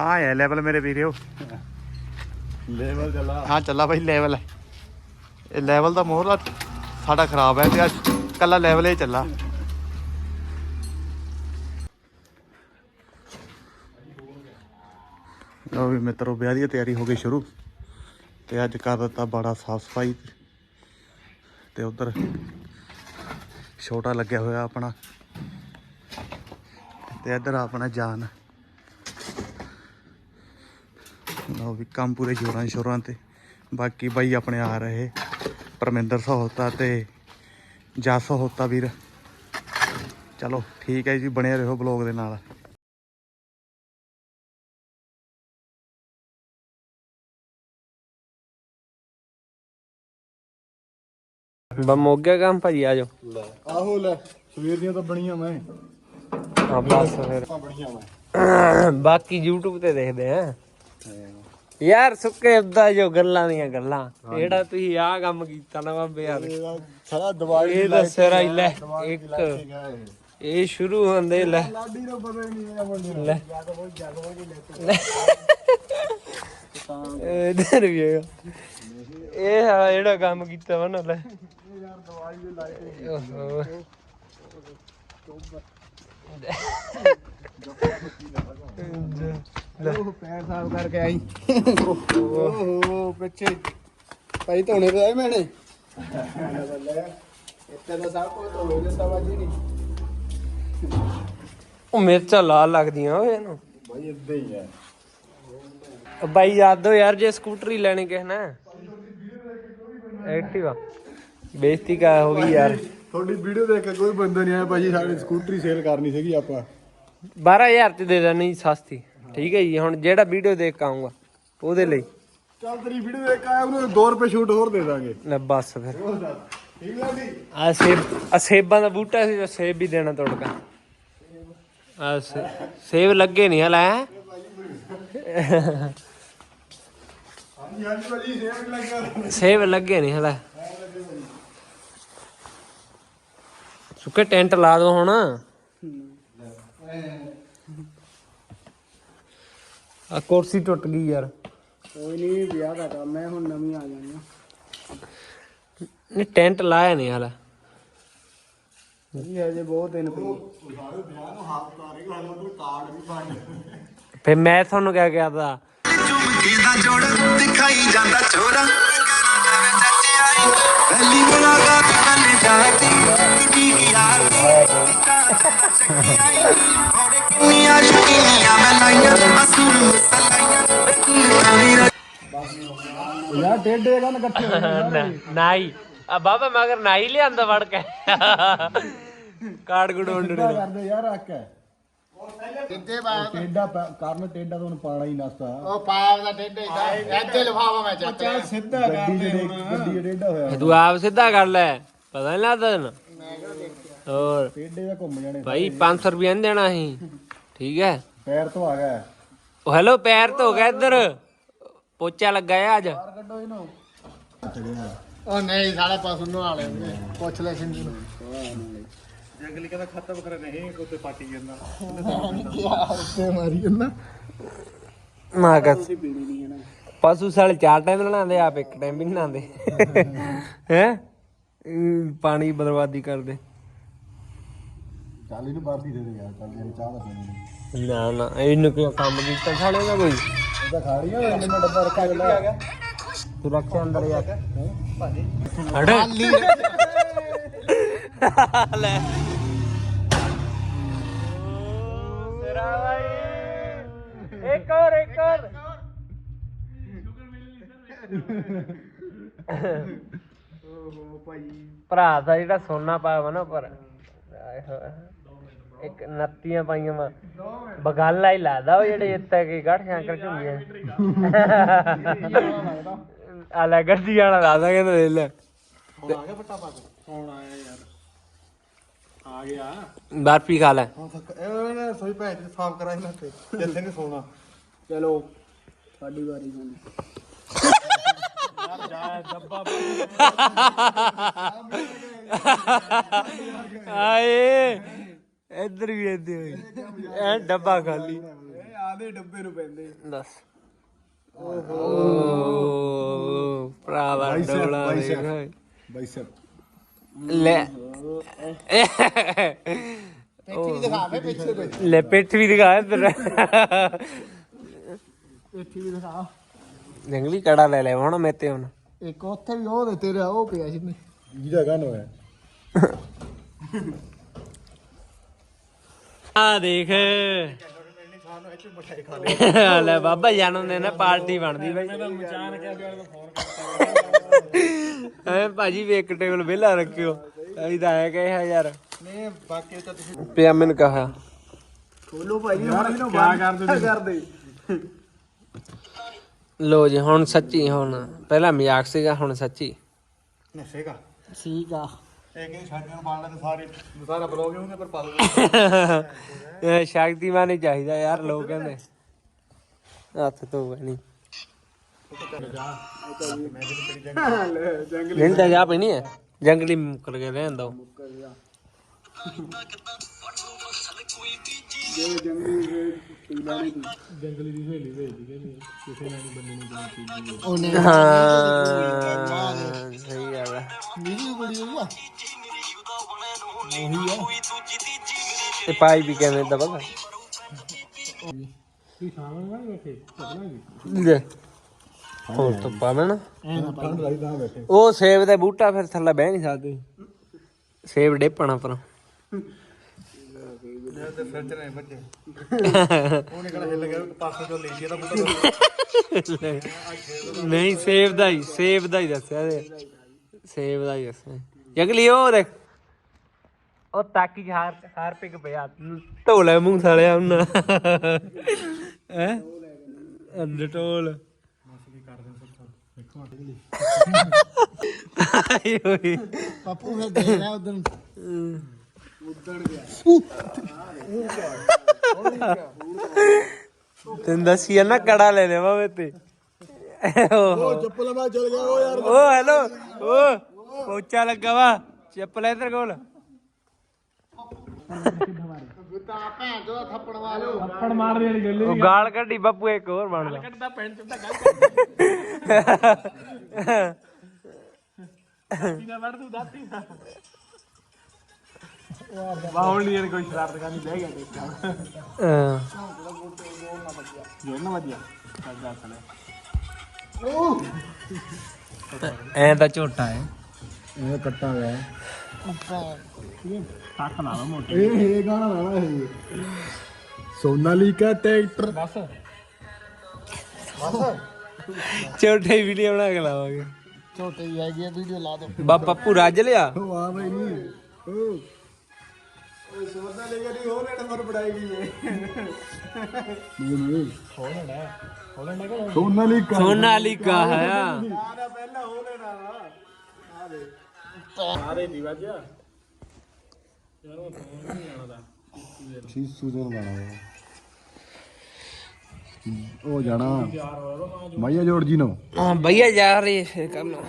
ਆ ਹੈ ਲੈਵਲ ਮੇਰੇ ਵੀਰਿਓ। ਲੈਵਲ ਚੱਲਾ। ਹਾਂ ਚੱਲਾ ਭਾਈ ਲੈਵਲ ਇਹ ਲੈਵਲ ਦਾ ਮੋਹਰਲਾ ਸਾਡਾ ਖਰਾਬ ਹੈ ਤੇ ਆ ਕੱਲਾ ਲੈਵਲ ਹੀ ਚੱਲਾ। ਲਓ ਵੀ ਮਿੱਤਰੋ ਵਿਆਹ ਦੀ ਤਿਆਰੀ ਹੋ ਗਈ ਸ਼ੁਰੂ ਤੇ ਅੱਜ ਕਰ ਦਿੱਤਾ ਬੜਾ ਸਾਫ਼ ਸਫ਼ਾਈ ਤੇ ਉਧਰ ਛੋਟਾ ਲੱਗਿਆ ਹੋਇਆ ਆਪਣਾ। ਤੇ ਇੱਧਰ ਆਪਣਾ ਜਾਨ। ਲਓ ਵੀ ਕੰਮ ਪੂਰੇ ਜੋਰਾਂ ਸ਼ੋਰਾਂ ਤੇ। ਬਾਕੀ ਬਾਈ ਆਪਣੇ ਆ ਰਹੇ। ਪਰਮਿੰਦਰ ਸਹੋਤਾ ਤੇ ਜਸ ਸਹੋਤਾ ਵੀਰ। ਚਲੋ ਠੀਕ ਹੈ ਜੀ ਬਣੇ ਰਹੋ ਬਲੌਗ ਦੇ ਨਾਲ। ਬਾ ਮੁੱਕ ਗਿਆ ਕੰਮ ਭਾਜੀ ਆ ਜਾਓ। ਆਹੋ ਲੈ ਸਵੇਰ ਦੀਆਂ ਤਾਂ ਬਣੀਆਂ ਮੈਂ। ਹਾਂ ਬਸ ਫਿਰ। ਬਣੀਆਂ ਬਾਕੀ YouTube ਤੇ ਦੇਖਦੇ ਆ। ਯਾਰ ਸੁੱਕੇ ਦਾ ਜੋ ਗੱਲਾਂ ਦੀਆਂ ਗੱਲਾਂ। ਜਿਹੜਾ ਤੁਸੀਂ ਆਹ ਕੰਮ ਕੀਤਾ ਨਾ ਬਾਬੇ ਯਾਰ। ਸਾਰਾ ਦਵਾਈ ਇਹ ਸਿਰਾ ਹੀ ਲੈ ਇੱਕ ਇਹ। ਸ਼ੁਰੂ ਹੁੰਦੇ ਲੈ। ਲਾਡੀ ਨੂੰ ਪਤਾ ਹੀ ਨਹੀਂ ਇਹ ਮੁੰਡੇ। ਨੂੰ ਲੈ ਇਧਰ ਵੀ ਹੈਗਾ ਇਹ ਸਾਲਾ ਜਿਹੜਾ ਕੰਮ ਕੀਤਾ ਵਾ ਨਾ ਲੈ। ਯਾਰ ਦਵਾਈ ਦੇ ਲਾਏ ਓਹੋ। ਉਹ ਪੈਰ ਸਾਫ਼ ਕਰਕੇ ਆਈ। ਓਹੋ ਪਿੱਛੇ। ਭਾਈ ਧੋਣੇ ਪਏ ਮੈਨੇ? ਇੱਥੇ ਤਾਂ ਸਭ ਕੁਝ ਧੋਣੇ ਦੇ ਸਵਾ ਜੀ ਨਹੀਂ। ਉਹ ਮਿਰਚਾਂ ਲਾਲ ਲੱਗਦੀਆਂ ਓਏ ਇਹਨੂੰ। ਭਾਈ ਇੱਦਾਂ ਹੀ ਹੈ ਬਾਈ ਯਾਦ ਦੋ ਯਾਰ ਜੇ ਸਕੂਟਰੀ ਲੈਣੀ ਕਿਸ ਨੇ। ਐਕਟਿਵਾ। ਬੇਇੱਜ਼ਤੀ ਕਾ ਹੋ ਗਈ ਯਾਰ। ਤੁਹਾਡੀ ਵੀਡੀਓ ਦੇਖ ਕੇ ਕੋਈ ਬੰਦਾ ਨਹੀਂ ਆਇਆ ਭਾਜੀ ਸਾਡੀ ਸਕੂਟਰੀ ਸੇਲ ਕਰਨੀ ਸੀਗੀ ਆਪਾਂ। 12000 ਚ ਦੇ ਦੇਣੀ ਸਸਤੀ। ਠੀਕ ਹੈ ਜੀ ਹੁਣ ਜਿਹੜਾ ਵੀਡੀਓ ਦੇਖ ਕੇ ਆਉਂਗਾ ਉਹਦੇ ਲਈ। ਚੱਲ ਤੇਰੀ ਵੀਡੀਓ ਦੇਖ ਕੇ ਆਇਆ ਉਹਨੂੰ 2 ਰੁਪਏ ਛੂਟ ਹੋਰ ਦੇ ਦਾਂਗੇ। ਲੈ ਬਸ ਫਿਰ। ਹੋਰ ਦੱਸ ਠੀਕ ਹੈ ਜੀ? ਆ ਸੇਬ ਆ ਸੇਬਾਂ ਦਾ ਬੂਟਾ ਸੀ ਜੋ ਸੇਬ ਵੀ ਦੇਣਾ ਤੋੜਕਾ। ਆ ਸੇ- ਸੇਬ ਲੱਗੇ ਨਹੀਂ ਹਲਾ ਹੈਂ? ਹਾਂਜੀ ਹਾਂਜੀ ਭਾਜੀ ਸੇਲ ਲੱਗਾ। ਸੇਬ ਲੱਗੇ ਨਹੀਂ ਹਲਾ। ਸੁੱਕੇ ਟੈਂਟ ਲਾ ਦੋ ਹੁਣ। ਆ ਕੁਰਸੀ ਟੁੱਟ ਗਈ ਯਾਰ। ਕੋਈ ਨਹੀਂ ਵਿਆਹ ਦਾ ਕੰਮ ਹੈ ਹੁਣ ਨਵੀਂ ਆ ਜਾਣੀ ਨਹੀਂ ਟੈਂਟ ਲਾਇਆ ਨਹੀਂ ਹਲਾ। ਜੀ ਹਜੇ ਬਹੁਤ ਦਿਨ ਪਈ ਸਾਰੇ ਵਿਆਹ ਨੂੰ ਹਾਥ ਤਾਰੇਗਾ ਹਾਲੇ ਉਹ ਕਾਰਡ ਵੀ ਬਣ ਫੇ ਮੈਂ ਤੁਹਾਨੂੰ ਕਿਆ ਕਿਹਾ ਤਾ? ਝੁਮਕੇ ਦਾ ਜੋੜ ਦਿਖਾਈ ਜਾਂਦਾ ਛੋਰਾ ਪਹਿਲੀ ਮੁਲਾਕਾਤ ਨਾਲ ਜਾਤੀ ਕੀ ਕੀ ਆਤੀ ਔਰੇ ਕਿੰਨੀਆਂ ਸ਼ਕੀਨੀਆਂ ਮੈਂ ਲਾਈਆਂ ਸਲਾਈਆਂ ਯਾਰ ਟੇਡੇ ਕੰਨ ਇਕੱਠੇ ਹੋ ਨਾ- ਨਾਈ। ਆ ਬਾਬਾ ਮਗਰ ਨਾਈ ਲਿਆਂਦਾ ਵੜ ਕੇ। ਕਾਰਡ ਕਰਦੇ ਯਾਰ ਟੇਡਾ ਕਰਨ ਟੇਡਾ ਪਾਣਾ ਹੀ ਨਸਤਾ। ਉਹ ਪਾਪ ਦਾ ਟੇਡੇ ਇੱਥੇ ਲਫਾਵਾ ਮੈਂ ਚੱਕ ਲਿਆ। ਸਿੱਧਾ ਗੱਡੀ ਜਿਹੜੇ ਗੱਡੀ ਟੇਡਾ ਹੋਇਆ। ਤੂੰ ਆਪ ਸਿੱਧਾ ਕਰ ਲੈ। ਪਤਾ ਨਹੀਂ ਲੱਗਦਾ ਤੈਨੂੰ? ਹੋਰ। ਟੇਡੇ ਦਾ ਘੁੰਮ ਜਾਣੇ। ਭਾਈ 500 ਰੁਪਏ ਨਹੀਂ ਦੇਣਾ ਸੀ ਠੀਕ ਹੈ। ਪੈਰ ਤੋਂ ਆ ਗਿਆ। ਉਹ ਹੈਲੋ ਪੈਰ ਧੋ ਗਿਆ ਇੱਧਰ। ਪੋਚਾ ਲੱਗਾ ਹੈ ਅੱਜ। ਕੱਢੋ ਇਹਨੂੰ। ਉਹ ਨਹੀਂ ਸਾਲੇ ਪਸ਼ੂ ਨੂੰ ਵਾਲੇ ਪੁੱਛ ਲੈ ਸਿੰਧੂ ਨੂੰ। ਜੰਗਲੀ ਕਹਿੰਦਾ ਖਾਤਾ ਵਖਰਾ ਨਹੀਂ ਕੋਤੇ ਪਾਟੀ ਜਾਂਦਾ। ਉੱਤੇ ਮਾਰੀ ਜਾਂਦਾ। ਨਾ ਕਸ ਪਸ਼ੂ ਸਾਲੇ ਚਾਰ ਟਾਈਮ ਬਣਾਉਂਦੇ ਆਪ ਇੱਕ ਟਾਈਮ ਵੀ ਨਹੀਂ ਬਣਾਉਂਦੇ ਹੈ? ਪਾਣੀ ਬਰਬਾਦੀ ਕਰਦੇ। ਚੱਲ ਇਹਨੂੰ ਬਾਰਦੀ ਦੇ ਦੇ ਯਾਰ ਚੱਲ ਯਾਰ ਚਾਹ ਦਾ ਪੀਣੀ ਨਾ ਨਾ ਇਹਨੂੰ ਕਿਉਂ ਕੰਮ ਕੀਤਾ ਸਾਲੇ ਦਾ ਕੋਈ? ਇਹ ਤਾਂ ਖਾ ਰਹੀ ਆ ਮੈਂ ਡੱਬਾ ਰੱਖਿਆ ਗਿਆ। ਤੂੰ ਰੱਖਿਆ ਅੰਦਰ ਯਾਰ ਹਟ। ਲੈ। ਤੇਰਾ ਭਾਈ ਇੱਕ ਹੋਰ ਇੱਕ ਹੋਰ। ਭਰਾ ਦਾ ਜਿਹੜਾ ਸੋਨਾ ਪਾਇਆ ਵਾ ਨਾ ਪਰ ਆਏ ਹੋਏ। ਇੱਕ ਨੱਤੀਆਂ ਪਾਈਆਂ ਵਾ। ਬਗਾਲਾ ਹੀ ਲਾਦਾ ਉਹ ਜਿਹੜੇ ਇੱਥੇ ਕੀ ਗੜ ਸ਼ੰਕਰ ਝੁੰਗੀਆਂ ਆ ਲੈ ਗੱਡੀ ਵਾਲਾ ਲਾਦਾ ਕਹਿੰਦਾ ਲੈ ਲੈ ਕੌਣ ਆਇਆ ਯਾਰ। ਆ ਗਿਆ। ਬਰਫੀ ਖਾ ਲੈ। ਹਾਂ ਥੱਕ ਇਹ ਸੋਈ ਭੈਣ ਤੇ ਸਾਫ਼ ਕਰਾਈ ਨਾ ਤੇ ਜਿੱਥੇ ਨਹੀਂ ਸੋਣਾ। ਚਲੋ ਸਾਡੀ ਵਾਰੀ ਹੁਣ। ਆਏ। ਇੱਧਰ ਵੀ ਇੱਧਰ ਹੋਈ। ਐ ਡੱਬਾ ਖਾਲੀ। ਆ ਕਾਦੇ ਡੱਬੇ ਨੂੰ ਪੈਂਦੇ। ਦੱਸ। ਓਹੋ। ਭਰਾਵਾ ਡੋਲਾ ਬਾਈਸੈਪ। ਦੇਖ। ਬਾਈਸੈਪ ਲੈ। ਪੇਟੀ ਵੀ ਦਿਖਾ ਫੇ ਪਿੱਛੇ ਕੋਈ ਲੈ ਪਿੱਠ ਵੀ ਦਿਖਾ ਇੱਧਰ। ਪੇਟੀ ਵੀ ਦਿਖਾ। ਜੰਗਲੀ ਕੜਾ ਲੈ ਲੈ ਹੁਣ ਮੇਤੇ ਹੁਣ। ਇੱਕ ਉੱਥੇ ਵੀ ਉਹ ਦੇ ਤੇਰਾ ਉਹ ਪਿਆ ਸੀ। ਨੇ ਜਿਹਦਾ ਗਾਨੋ ਹੈ ਆ ਦੇਖ। ਲੈ ਬਾਬਾ ਜਨਮ ਦਿਨ ਹੈ ਪਾਰਟੀ ਬਣਦੀ ਬਾਈ। ਮੈਂ ਤਾਂ ਮਚਾਨ ਕੇ ਫੋਨ ਕਰਤਾ ਐ ਭਾਜੀ ਵੀ ਇੱਕ ਟੇਬਲ ਵਿਹਲਾ ਰੱਖਿਓ। ਅਸੀਂ ਤਾਂ ਆਇਆ ਕਹੇ ਯਾਰ। ਨਹੀਂ ਬਾਕੀ ਤਾਂ ਤੁਸੀਂ ਪਿਆ ਮੈਨੂੰ ਕਹਾ। ਖੋਲੋ ਭਾਈ ਹੁਣ ਇਹਨੂੰ ਕੀ ਕਰਦੇ ਕਰਦੇ ਲੋ ਜੀ ਹੁਣ ਸੱਚੀ ਹੁਣ ਪਹਿਲਾਂ ਮਜ਼ਾਕ ਸੀਗਾ ਹੁਣ ਸੱਚੀ। ਨਸੇਗਾ ਠੀਕ ਆ। ਇਹ ਕਿ ਛਾਟੀਆਂ ਨੂੰ ਪਾਣ ਲੈ ਸਾਰੇ ਸਾਰਾ ਬਲੌਗ ਹੋਊਗਾ ਪਰ ਪਾ ਦੋ ਇਹ ਸ਼ਕਤੀਮਾਨ ਹੀ ਚਾਹੀਦਾ ਯਾਰ ਲੋਕ ਕਹਿੰਦੇ। ਹੱਥ ਤੋਂ ਨਹੀਂ ਨਹੀਂ ਤਾਂ ਜਾ ਪਈ ਹੈ? ਜੰਗਲੀ ਮੁੱਕਰ ਕੇ ਰਹਿਣ ਦੋ ਉਹਨੇ ਹਾਂ, ਸਹੀ ਗੱਲ ਹੈ ਵੀਡੀਓ ਬੜੀ ਹੋਊਗਾ ਤੇ ਪਾਈ ਵੀ ਕਹਿੰਦੇ ਦਾ ਪਤਾ ਲੈ, ਹੋਰ ਤਾਂ ਪਾਵੇ ਨਾ ਠੰਡ ਰਹੀ ਤਾਂ ਬੈਠੇ ਉਹ ਸੇਬ ਦਾ ਬੂਟਾ ਫਿਰ ਥੱਲੇ ਬਹਿ ਨਹੀਂ ਸਕਦੇ। ਸੇਬ ਡੇਪਣਾ ਪਰ। ਤੇ ਫ੍ਰਿਜ ਨੇ ਬੱਚੇ ਉਹਨੇ ਕਿਹੜਾ ਹਿੱਲ ਗਿਆ ਪਾਸੇ ਚੋਂ ਲੈ ਜੀ ਇਹਦਾ ਬੂਟਾ ਨਹੀਂ ਸੇਬ ਦਾ ਹੀ ਸੇਬ ਦਾ ਹੀ ਦੱਸਿਆ ਤੇ। ਸੇਬ ਦਾ ਹੀ ਦੱਸਿਆ। ਜੰਗਲੀ ਉਹ ਦੇਖ। ਉਹ ਤਾਕੀ ਹਾਰ ਹਾਰ ਪਿਕ ਪਿਆ। ਢੋਲੇ ਮੂੰਹ ਸਾਲਿਆ ਉਹਨਾਂ। ਹੈ? ਅੰਦਰ ਢੋਲ। ਆਈ ਹੋਈ ਪੱਪੂ ਫਿਰ ਦੇ ਰਿਹਾ ਉਦੋਂ ਤੈਨੂੰ ਦੱਸੀ ਨਾ, ਕੜਾ ਲੈ ਲੈਵਾ ਮੈਂ ਤੇ ਓਹ। ਚੱਪਲ ਮੈਂ ਚਲ ਗਿਆ ਉਹ ਯਾਰ ਓ ਹੈਲੋ ਓ, ਪੋਚਾ ਲੱਗਾ ਵਾ। ਚੱਪਲ ਇਧਰ ਕੋਲ। ਤਾਂ ਭੈਣ ਚੋਦਾ ਥੱਪੜ ਮਾਰੋ ਉਹ ਗਾਲ ਕੱਢੀ ਬਾਪੂ, ਇੱਕ ਹੋਰ ਬਣ ਗਿਆ ਕੱਢਦਾ ਪੈਂਟ ਚੁੱਟਾ ਗੱਲ ਵਧੀਆ। ਐ ਤਾਂ ਝੋਟਾ ਹੈ। ਇਹ ਕੱਟਾ ਗਿਆ ਟੱਕ ਨਾ ਲਾ ਮੋਟੇ। ਇਹ ਇਹ ਗਾਣਾ ਲਾਣਾ ਇਹ। ਸੋਨਾਲੀਕਾ ਟਰੈਕਟਰ। ਬਸ। ਝੋਟੇ ਵੀਡੀਓ ਬਣਾ ਕੇ ਲਾਵਾਂਗੇ। ਛੋਟੇ ਹੀ ਹੈਗੀ ਵੀਡੀਓ ਲਾ ਦੋ ਬਾ ਪੱਪੂ ਰੱਜ ਲਿਆ। ਆ ਬਈ। ਨਹੀਂ ਉਹ ਉਹ ਸੋਨਾਲੀਕਾ ਦੀ ਹੋਰ ਲੈਣਾ ਨਹੀਂ ਸੋਨਾਲੀਕਾ ਸੋਨਾਲੀਕਾ ਹੈ ਆ ਆਰਾ ਪਹਿਲਾਂ ਹੋ ਲੈਣਾ ਆ ਦੇ ਸਾਰੇ ਦੀ ਵਾਜਿਆ ਯਾਰ ਉਹ ਫੋਨ ਨਹੀਂ ਆਣਾ ਦਾ ਸੀ ਸੂਜਨ ਜਾਣਾ ਉਹ ਜਾਣਾ। ਮਾਈਆ ਜੋੜ ਜੀ ਨੂੰ। ਹਾਂ ਭਈਆ ਜਾ ਰਹੇ ਫਿਰ ਕਰ ਲਓ।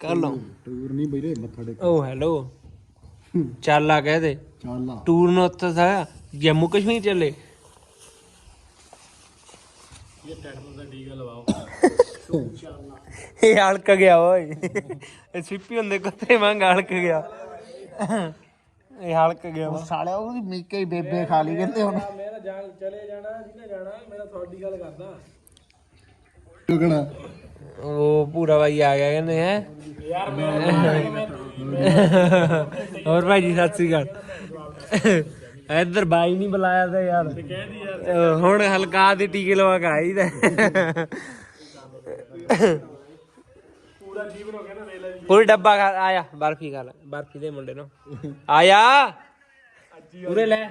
ਕਰ ਲਓ। ਟੂਰ ਨਹੀਂ ਬਈਰੇ ਮੱਥਾ ਟੇਕ ਓ ਹੈਲੋ। ਚੱਲ ਆ ਕਹਿ ਦੇ। ਚੱਲ। ਟੂਰ ਨੂੰ ਉੱਥੇ ਥਾ ਜੰਮੂ ਕਸ਼ਮੀਰ ਚੱਲੇ। ਇਹ ਹਲਕ ਗਿਆ ਓਏ। ਇਹ ਸਿੱਪੀ ਹੁੰਦੇ ਕੁੱਤੇ ਵਾਂਗ ਹਲਕ ਗਿਆ। ਇਹ ਹਲਕ ਗਿਆ ਵਾ। ਸਾਲਿਆ ਉਹਦੀ ਮੀਕੇ ਹੀ ਬੇਬੇ ਖਾ ਲਈ ਕਹਿੰਦੇ ਹੁਣ। ਟੁਕਣਾ ਉਹ ਪੂਰਾ ਭਾਈ ਆ ਗਿਆ ਕਹਿੰਦੇ ਹੈ? ਹੋਰ ਭਾਈ ਜੀ ਸਤਿ ਸ੍ਰੀ ਅਕਾਲ। ਇੱਧਰ ਬਾਈ ਨਹੀਂ ਬੁਲਾਇਆ ਤਾਂ ਯਾਰ। ਅਹ ਹੁਣ ਹਲਕਾ ਦੇ ਟੀਕੇ ਲਵਾ ਕੇ ਆਈ ਦਾ ਪੂਰੀ ਡੱਬਾ ਖਾ ਆਇਆ ਬਰਫੀ ਖਾ ਲੈ ਬਰਫੀ ਦੇ ਮੁੰਡੇ ਨੂੰ। ਆਇਆ। ਪੂਰੇ ਲੈ।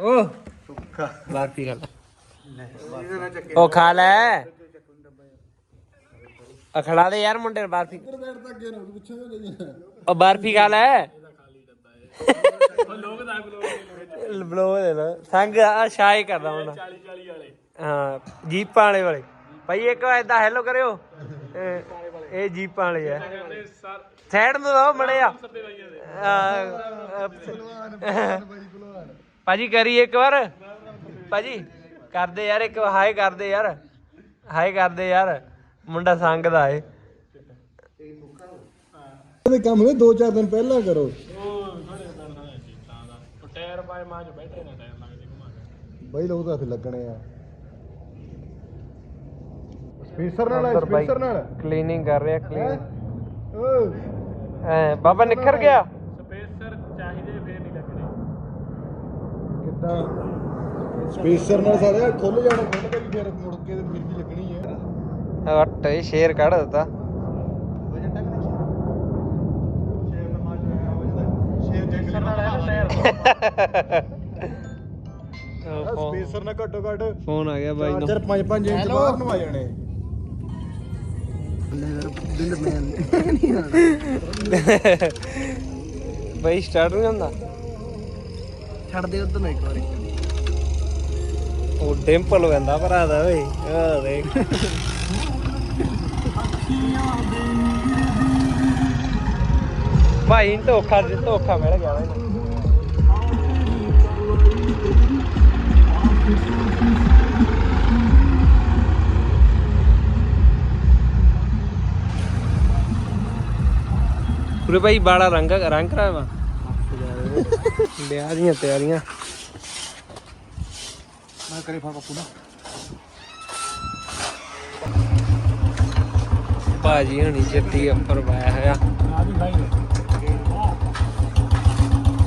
ਓ। ਬਰਫੀ ਖਾ ਲੈ। ਉਹ ਖਾ ਲੈ। ਅਖੜਾ ਦੇ ਯਾਰ ਮੁੰਡੇ ਨੂੰ ਬਰਫੀ। ਉਹ ਬਰਫੀ ਖਾ ਲੈ। ਬਲੋ ਦੇ ਨਾ। ਸੰਗ ਆ ਸ਼ਾਇ ਕਰਦਾ ਹੁਣ 40 40 ਵਾਲੇ ਹਾਂ ਜੀਪਾਂ ਵਾਲੇ ਵਾਲੇ। ਭਾਈ ਇੱਕ ਏਦਾਂ ਹੈਲੋ ਕਰਿਓ। ਇਹ- ਇਹ ਜੀਪਾਂ ਵਾਲੇ ਆ। ਸਾਈਡ ਨੂੰ ਲਾਓ ਮੜਿਆ ਭਾਜੀ ਕਰੀ ਇੱਕ ਵਾਰ। ਭਾਜੀ ਕਰਦੇ ਯਾਰ ਇੱਕ ਹਾਈ ਕਰਦੇ ਯਾਰ। ਹਾਈ ਕਰਦੇ ਯਾਰ। ਮੁੰਡਾ ਸੰਗਦਾ ਏ। ਇਹਦੇ ਕੰਮ ਨੇ 2-4 ਦਿਨ ਪਹਿਲਾਂ ਕਰੋ। ਉਹ ਚੀਤਾਂ ਦਾ ਉਹ ਟਾਇਰ ਪਾਏ ਮਾਂ ਚ ਬੈਠੇ ਨਾ ਟਾਇਰ ਲੱਗਦੇ ਘੁਮਾ ਕੇ ਬਈ ਲੋਕ ਤਾਂ ਫਿਰ ਲੱਗਣੇ ਆ। ਸਪੀਸਰ ਨਾਲ ਅੰਦਰ ਬਾਈ ਸਪੀਸਰ ਨਾਲ। ਕਲੀਨਿੰਗ ਕਰ ਰਿਹਾ ਕਲੀਨ ਐ ਬਾਬਾ ਨਿਖਰ ਗਿਆ। ਸਪੇਸਰ ਚਾਹੀਦੇ ਫੇਰ ਨਹੀਂ ਲੱਗਣੇ ਕਿੱਦਾਂ? ਸਪੀਸਰ ਨਾਲ ਸਾਰੇ ਖੁੱਲ ਜਾਣਾ ਖੁੱਲ ਕੇ ਵੀ ਫਿਰ ਮੁੜ ਕੇ ਵੀ ਹੈ ਹਟ ਇਹ ਸ਼ੇਰ ਕੱਢ ਦਿੱਤਾ ਸ਼ੇਰ ਜੰਗਲ ਨਾਲ ਟਾਇਰ ਸਪੀਸਰ ਨਾਲ ਘੱਟੋ ਘੱਟ ਫੋਨ ਆ ਗਿਆ ਬਾਈ ਨੂੰ ਚਾਰ 5-5 ਇੰਚ ਬਾਹਰ ਨੂੰ ਆ ਜਾਣੇ ਬਾਈ ਸਟਾਰਟ ਨਹੀਂ ਹੁੰਦਾ ਛੱਡ ਦੇ ਉਧਰ ਇੱਕ ਵਾਰੀ ਉਹ ਡਿੰਪਲ ਵੰਦਾ ਭਰਾ ਦਾ ਓਏ ਆ ਦੇਖ ਭਾਈ ਨੂੰ ਧੋਖਾ ਧੋਖਾ ਮਿਲ ਗਿਆ ਇਹਨੂੰ। ਪੂਰੇ ਭਾਈ ਬਾਲਾ ਰੰਗ ਰੰਗ ਕਰਾਇਆ ਵਾ ਵਿਆਹ ਦੀਆਂ ਤਿਆਰੀਆਂ। ਮੈਂ ਕਰੇ ਫਾ ਨਾ ਭਾਜੀ ਹਣੀ ਜੱਟੀ ਅੰਪਰ ਪਾਇਆ ਹੋਇਆ। ਆ ਵੀ ਭਾਈ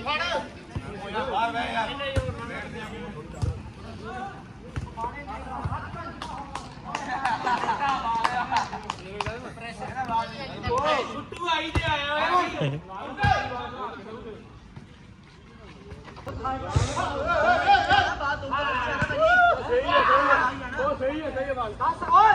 ਲੱਤਾ ਜਾਂਦੀ ਪੈ ਓਏ।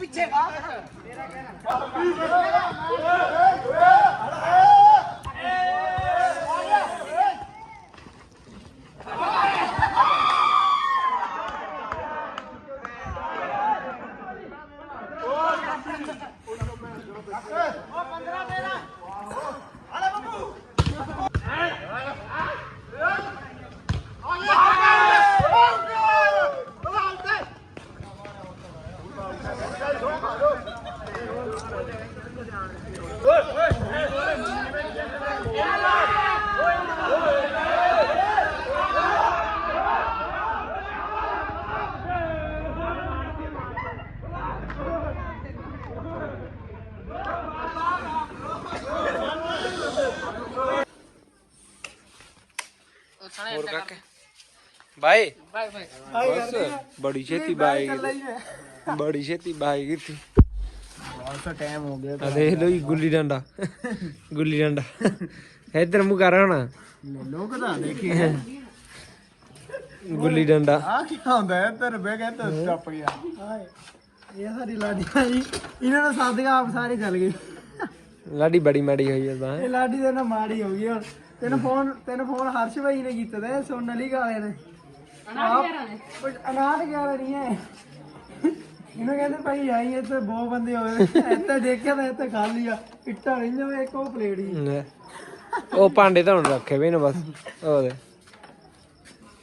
पीछे ਬੜੀ ਛੇਤੀ ਕੀਤੀ ਬੜੀ ਛੇਤੀ ਬਾਏ ਕੀਤੀ ਬਹੁਤ ਟਾਈਮ ਹੋ ਗਿਆ ਆ ਦੇਖ ਲੋ ਜੀ ਗੁੱਲੀ ਡੰਡਾ। ਗੁੱਲੀ ਡੰਡਾ। ਇੱਧਰ ਮੂੰਹ ਕਰ ਹਣਾ। ਲੋਕ ਤਾਂ ਦੇਖੀ ਗੁੱਲੀ ਡੰਡਾ। ਆ ਕੀ ਹੁੰਦਾ ਹੈ ਤੇਰੇ ਬੇ ਕਹਿੰਦਾ ਟੱਪ ਗਿਆ। ਇਹ ਸਾਡੀ ਲਾਡੀਆਂ ਜੀ। ਇਹਨਾਂ ਨੂੰ ਸੱਦ ਕੇ ਆਪ ਸਾਰੇ ਚੱਲ ਗਏ। ਲਾਡੀ ਬੜੀ ਮਾੜੀ ਹੋਈ ਆ ਤਾਂ। ਇਹ ਲਾਡੀ ਦੇ ਨਾਲ ਮਾੜੀ ਹੋ ਗਈ ਹੁਣ। ਤੈਨੂੰ ਫੋਨ ਤੈਨੂੰ ਫੋਨ ਹਰਸ਼ ਭਾਈ ਨੇ ਕੀਤਾ ਤੇ ਸੋਨ ਅਲੀ ਵਾਲੇ ਨੇ। ਅਨਾਥ ਅਨਾਥ ਗਿਆ ਨਹੀਂ ਹੈ। ਇਹਨੂੰ ਕਹਿੰਦੇ ਭਾਈ ਆਈ ਇੱਥੇ ਬਹੁਤ ਬੰਦੇ ਹੋਏ ਇੱਥੇ ਦੇਖਿਆ ਤਾਂ ਇੱਥੇ ਖਾਲੀ ਆ ਇੱਟਾਂ ਰਹੀਆਂ ਵੇ ਇੱਕ ਉਹ ਪਲੇਟ ਹੀ ਲੈ। ਉਹ ਭਾਂਡੇ ਧੋਣ ਰੱਖੇ ਵੇ ਨੇ ਬਸ ਉਹਦੇ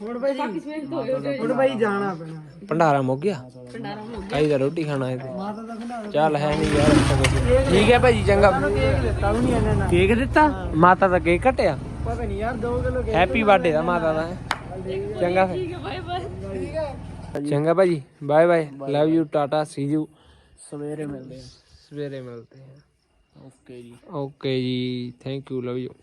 ਹੁਣ ਭਾਈ ਹੁਣ ਭਾਈ ਜਾਣਾ ਪੈਣਾ। ਭੰਡਾਰਾ ਮੁੱਕ ਗਿਆ? ਭੰਡਾਰਾ ਮੁੱਕ ਗਿਆ। ਆਈ ਤਾਂ ਰੋਟੀ ਖਾਣਾ ਹੈ ਮਾਤਾ ਦਾ ਖੰਡਾ ਚੱਲ ਹੈ ਨਹੀਂ ਯਾਰ ਇੱਥੇ ਕੁਛ। ਠੀਕ ਹੈ ਭਾਜੀ ਚੰਗਾ। ਕੇਕ ਦਿੱਤਾ ਵੀ ਨਹੀਂ ਇਹਨੇ ਨਾ। ਕੇਕ ਦਿੱਤਾ? ਮਾਤਾ ਦਾ ਕੇਕ ਕੱਟਿਆ? ਪਤਾ ਨਹੀਂ ਯਾਰ 2 ਕਿਲੋ ਕੇਕ ਹੈਪੀ ਬਰਥਡੇ ਦਾ ਮਾਤਾ ਦਾ। ਚੰਗਾ ਫਿਰ। Bye bye. ਚੰਗਾ ਭਾਜੀ bye bye. Love you tata see you ਸਵੇਰੇ ਮਿਲਦੇ ਆ ਸਵੇਰੇ ਮਿਲਦੇ ਹਾਂ। ਓਕੇ ਜੀ। ਓਕੇ ਜੀ ਥੈਂਕ ਯੂ ਲਵ ਯੂ